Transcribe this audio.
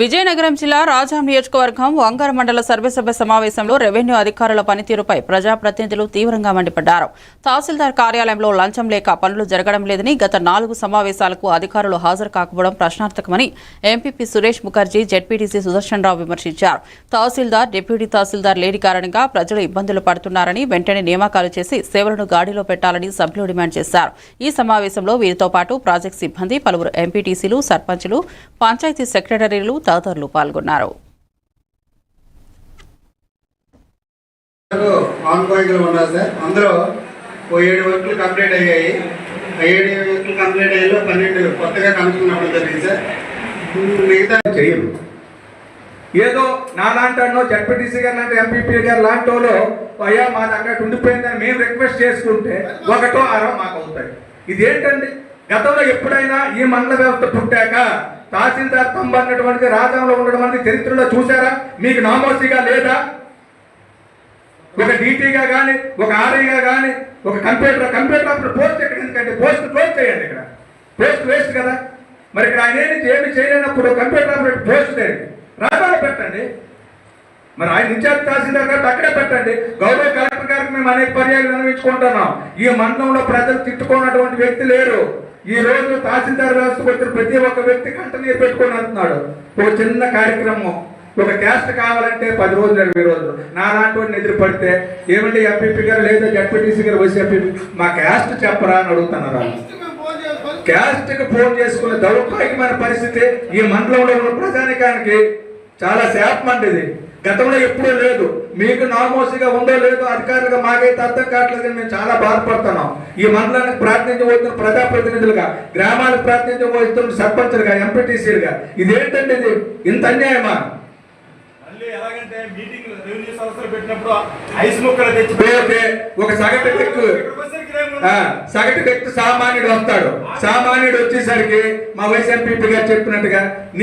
విజయనగరం జిల్లా రాజాం నియోజకవర్గం వంగర మండల సర్వేసభ్య సమావేశంలో రెవెన్యూ అధికారుల పనితీరుపై ప్రజాప్రతినిధులు తీవ్రంగా మండిపడ్డారు. తహసీల్దార్ కార్యాలయంలో లంచం లేక పనులు జరగడం లేదని గత నాలుగు సమావేశాలకు అధికారులు హాజరు కాకపోవడం ప్రశ్నార్థకమని ఎంపీపీ సురేష్ ముఖర్జీ జెడ్పీటీసీ సుదర్శన్ రావు విమర్శించారు. తహసీల్దార్ డిప్యూటీ తహసీల్దార్ లేని కారణంగా ప్రజలు ఇబ్బందులు పడుతున్నారని వెంటనే నియామకాలు చేసి సేవలను గాడిలో పెట్టాలని సభ్యులు డిమాండ్ చేశారు. ఈ సమావేశంలో వీరితో పాటు ప్రాజెక్ట్ సిబ్బంది పలువురు ఎంపీటీసీలు సర్పంచ్లు పంచాయతీ సెక్రటరీలు తదితరులు పాల్గొన్నారు. అందులో ఓ ఏడు వర్కులు కంప్లీట్ అయ్యాయి. ఏడు వర్కులు కంప్లీట్ అయ్యాలో పన్నెండు కొత్తగా కనెక్షన్ అవ్వడం జరిగింది సార్. మిగతా చేయరు ఏదో నా లాంటి జడ్పీటీసీ గారు లాంటి ఎంపీపీ గారు లాంటి వాళ్ళు అయ్యా మాది అక్కడ ఉండిపోయిందని మేము రిక్వెస్ట్ చేసుకుంటే ఒకటో ఆరో మాకు అవుతాయి. ఇదేంటండి? గతంలో ఎప్పుడైనా ఈ మండల వ్యవస్థ పుట్టాక తహసీల్దార్ తంబ అన్నటువంటిది రాజ్యంలో ఉండడం అనేది చరిత్రలో చూసారా మీకు నామోసీగా లేదా? ఒక డీటీగా కానీ ఒక ఆర్ఐగా కానీ ఒక కంప్యూటర్ కంప్యూటర్ అప్పుడు పోస్ట్ ఎక్కడ? ఎందుకంటే పోస్ట్ క్లోజ్ చేయండి ఇక్కడ. పోస్ట్ వేస్ట్ కదా. మరి ఇక్కడ ఆయన ఏమి ఏమి చేయలేనప్పుడు కంప్యూటర్ ఆపరేటర్ పోస్ట్ చేయండి రాజాలో పెట్టండి. మరి ఆయన ఇన్ఛార్జ్ తహసీల్దార్ గారు అక్కడే పెట్టండి. గౌరవ కలెక్టర్ మేము అనేక పర్యాలు విన్నవించుకుంటున్నాం ఈ మండలంలో ప్రజలు తిట్టుకున్నటువంటి వ్యక్తి లేరు. ఈ రోజు తహసీల్దార్ వ్యవస్థకు వచ్చిన ప్రతి ఒక్క వ్యక్తి కంట నీరు పెట్టుకొని అంటున్నాడు. ఒక చిన్న కార్యక్రమం. ఒక క్యాస్ట్ కావాలంటే పది రోజులు ఇరవై రోజులు. నా లాంటి వాడిని ఎదురు పడితే ఏమంటే ఎంపీపీ గారు లేదా జడ్పీటీసీ గారు వచ్చి ఎంపీపీ మా క్యాస్ట్ చెప్పరా అని అడుగుతున్నారు వాళ్ళు. క్యాస్ట్కి ఫోన్ చేసుకునే దౌర్భాగ్యమైన పరిస్థితి ఈ మండలంలో ఉన్న ప్రజానికానికి చాలా శాపమండి ఇది. గతంలో ఎప్పుడూ లేదు. మీకు నామోసిగా ఉందో లేదో అధికారులుగా మాకైతే అర్థం కావట్లేదు మేము చాలా బాధపడుతున్నాం. ఈ మండలానికి ప్రాతినిధ్యం వహిస్తున్న ప్రజాప్రతినిధులుగా గ్రామాలకు ప్రాతినిధ్యం వహిస్తున్న సర్పంచులుగా ఎంపీటీసీలుగా ఇదేంటండి ఇది? ఇంత అన్యాయమా? మళ్ళీ ఎలాగంటే మీటింగ్ రెవెన్యూ సంస్థలు పెట్టినప్పుడు ఐస్ ముక్కలు తెచ్చి ఓకే. ఒక సగటు వ్యక్తి సగటు వ్యక్తి సామాన్యుడు వస్తాడు. సామాన్యుడు వచ్చేసరికి మా వైఎస్ఆర్పీపీ గారు చెప్పినట్టుగా